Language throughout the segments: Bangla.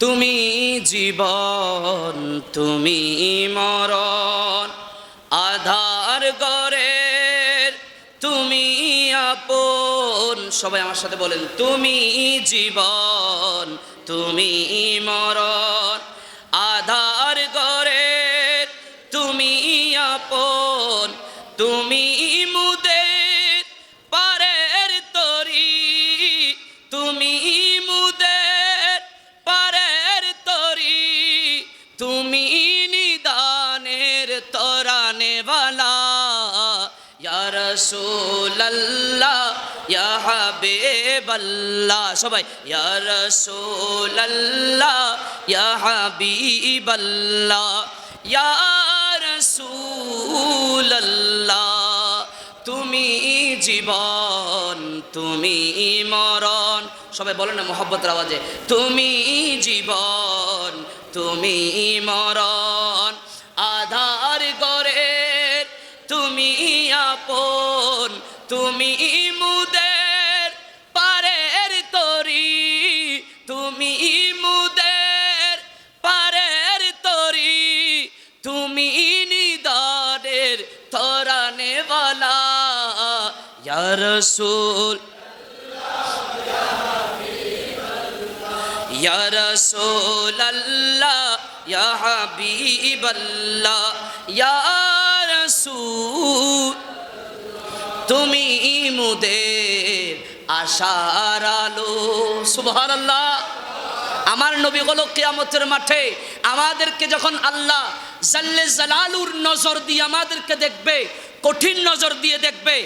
তুমি জীবন, তুমি মরণ। আধার গরের তুমি আপন। সবাই আমার সাথে বলেন, তুমি জীবন, তুমি মরণ। আধার গরের তুমি আপন, তুমি রাসূলাল্লাহ, ইয়া হাবিবাল্লাহ। সবাই, ইয়া রাসূলাল্লাহ, ইয়া হাবিবাল্লাহ। ইয়া রাসূলাল্লাহ, তুমি জীবন, তুমি মরণ। সবাই বলো না মোহব্বতের আওয়াজে, তুমি জীবন, তুমি মরণ। তুমি মুদের পারের তরি, তুমি মুদের পারের তরি, তুমি নিদানের তরানেওয়ালা, ইয়া রাসূল হাবিবাল্লাহ, ইয়া রাসূল তুমি মুদের আশার আলো। সুবহানাল্লাহ। আমার নবী হলো কিয়ামতের মাঠে আমাদেরকে যখন আল্লাহ জাল্লে জালালুর নজর দিয়ে আমাদেরকে দেখবে, কঠিন নজর দিয়ে দেখবে,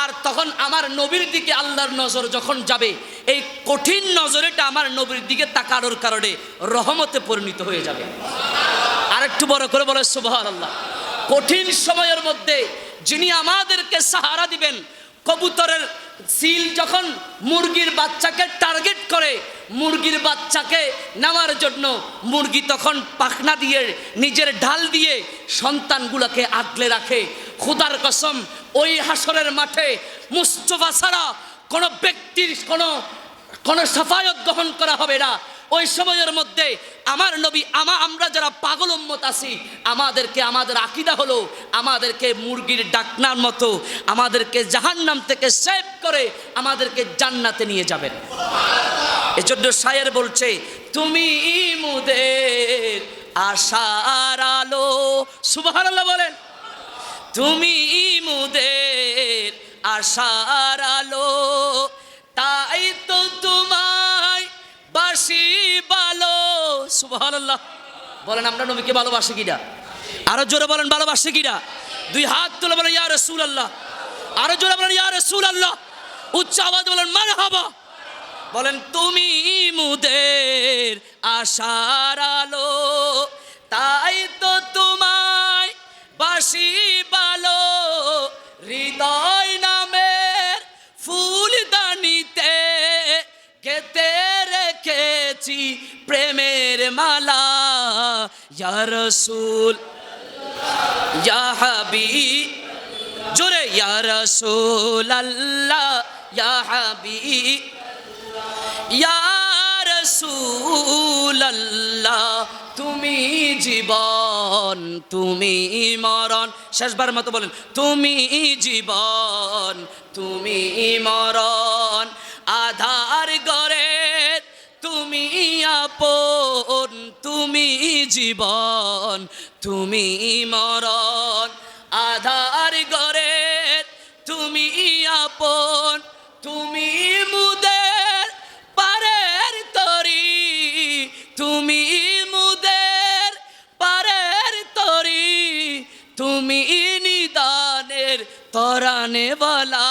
আর তখন আমার নবীর দিকে আল্লাহর নজর যখন যাবে, এই কঠিন নজরেটা আমার নবীর দিকে তাকানোর কারণে রহমতে পরিণত হয়ে যাবে। আর একটু বড় করে বলে সুবহান আল্লাহ কঠিন সময়ের মধ্যে যিনি আমাদেরকে সাহারা দিবেন, কবুতরের সিল যখন মুরগির বাচ্চাকে টার্গেট করে, মুরগির বাচ্চাকে নেওয়ার জন্য মুরগি তখন পাখনা দিয়ে, নিজের ঢাল দিয়ে সন্তানগুলোকে আগলে রাখে। খুদার কসম, ওই হাসরের মাঠে মুস্তফা ছাড়া কোনো ব্যক্তির কোনো কোনো সাফায়ত গ্রহণ করা হবে না। ওই সময়ের মধ্যে আমার নবী, আমা আমরা যারা পাগল উম্মত আছি, আমাদেরকে আমাদের আকিদা হলো, আমাদেরকে মুরগির ডাকনার মতো, আমাদেরকে জাহান্নাম থেকে সেভ করে আমাদেরকে জান্নাতে নিয়ে যাবেন। এজন্য শায়ের বলছে, তুমি মুদের আশার আলো। সুবহানাল্লাহ বলেন। তুমি মুদের আশার আলো। বলেন, আমরা নবীকে ভালোবাসি কিনা আরও জোরে বলেন, ভালোবাসি কিনা দুই হাত তুলে বলেন, ইয়া রাসূলুল্লাহ। আরও জোরে বলেন, ইয়া রাসূলুল্লাহ। উচ্চ আওয়াজ বলেন বলেন, তুমি মুদের আশার আলো, তাই তো তোমায় বাসি ভালো প্রেমের মালা ইয়া রসুল ইয়া হাবিব জোরে ইয়া রসুল আল্লাহ ইয়া হাবিব ইয়া রাসূলুল্লাহ তুমি জীবন তুমি মরণ শেষবার মতো বলেন, তুমি জীবন, তুমি মরণ। জীবন, তুমি মরণ। আধার গরে তুমি আপন, তুমি মুদের পারের তরি। তুমি মুদের পারের তরি, তুমি নিদানের তরানে বলা